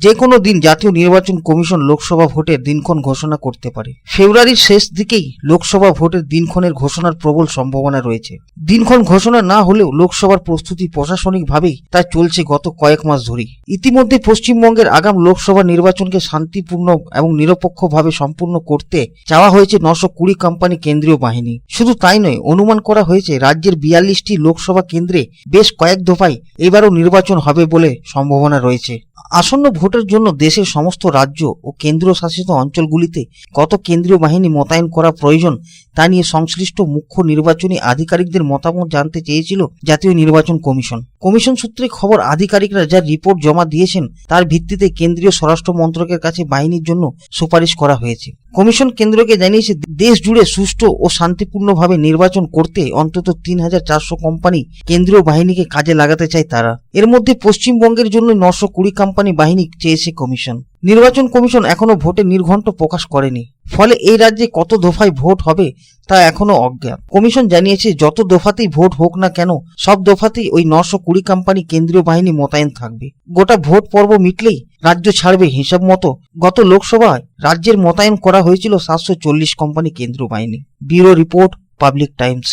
যে কোনো দিন জাতীয় নির্বাচন কমিশন লোকসভা ভোটের দিনক্ষণ ঘোষণা করতে পারে। ফেব্রুয়ারির শেষ দিকেই লোকসভা ভোটের দিনক্ষণের ঘোষণার প্রবল সম্ভাবনা রয়েছে। দিনক্ষণ ঘোষণা না হলেও লোকসভার প্রস্তুতি প্রশাসনিকভাবেই তা চলছে গত কয়েক মাস ধরেই। ইতিমধ্যে পশ্চিমবঙ্গের আগাম লোকসভা নির্বাচনকে শান্তিপূর্ণ এবং নিরপেক্ষভাবে সম্পূর্ণ করতে চাওয়া হয়েছে নশো কুড়ি কোম্পানি কেন্দ্রীয় বাহিনী। শুধু তাই নয়, অনুমান করা হয়েছে রাজ্যের বিয়াল্লিশটি লোকসভা কেন্দ্রে বেশ কয়েক দফায় এবারও নির্বাচন হবে বলে সম্ভাবনা রয়েছে। আসন্ন ভোটের জন্য দেশের সমস্ত রাজ্য ও কেন্দ্রীয় শাসিত অঞ্চলগুলিতে কত কেন্দ্রীয় বাহিনী মোতায়েন করা প্রয়োজন তা নিয়ে সংশ্লিষ্ট মুখ্য নির্বাচনী আধিকারিকদের মতামত জানতে চেয়েছিল জাতীয় নির্বাচন কমিশন। কমিশন সূত্রে খবর, আধিকারিকরা যা রিপোর্ট জমা দিয়েছেন তার ভিত্তিতে কেন্দ্রীয় স্বরাষ্ট্র মন্ত্রকের কাছে বাহিনীর জন্য সুপারিশ করা হয়েছে। কমিশন কেন্দ্রকে জানিয়েছে, দেশ জুড়ে সুষ্ঠু ও শান্তিপূর্ণভাবে নির্বাচন করতে অন্তত তিন হাজার চারশো কোম্পানি কেন্দ্রীয় বাহিনীকে কাজে লাগাতে চায় তারা। এর মধ্যে পশ্চিমবঙ্গের জন্য নশো কুড়ি কোম্পানি বাহিনী চেয়েছে কমিশন। নির্বাচন কমিশন এখনও ভোটে নির্ঘণ্ট প্রকাশ করেনি। ফলে এই রাজ্যে কত দফায় ভোট হবে তা এখনও অজ্ঞাত কমিশন জানিয়েছে, যত দফাতেই ভোট হোক না কেন, সব দফাতেই ওই নশো কুড়ি কোম্পানি কেন্দ্রীয় বাহিনী মোতায়েন থাকবে। গোটা ভোট পর্ব মিটলেই রাজ্য ছাড়বে হিসাব মতো। গত লোকসভায় রাজ্যের মোতায়েন করা হয়েছিল সাতশো চল্লিশ কোম্পানি কেন্দ্রীয় বাহিনী। Bureau report, public times.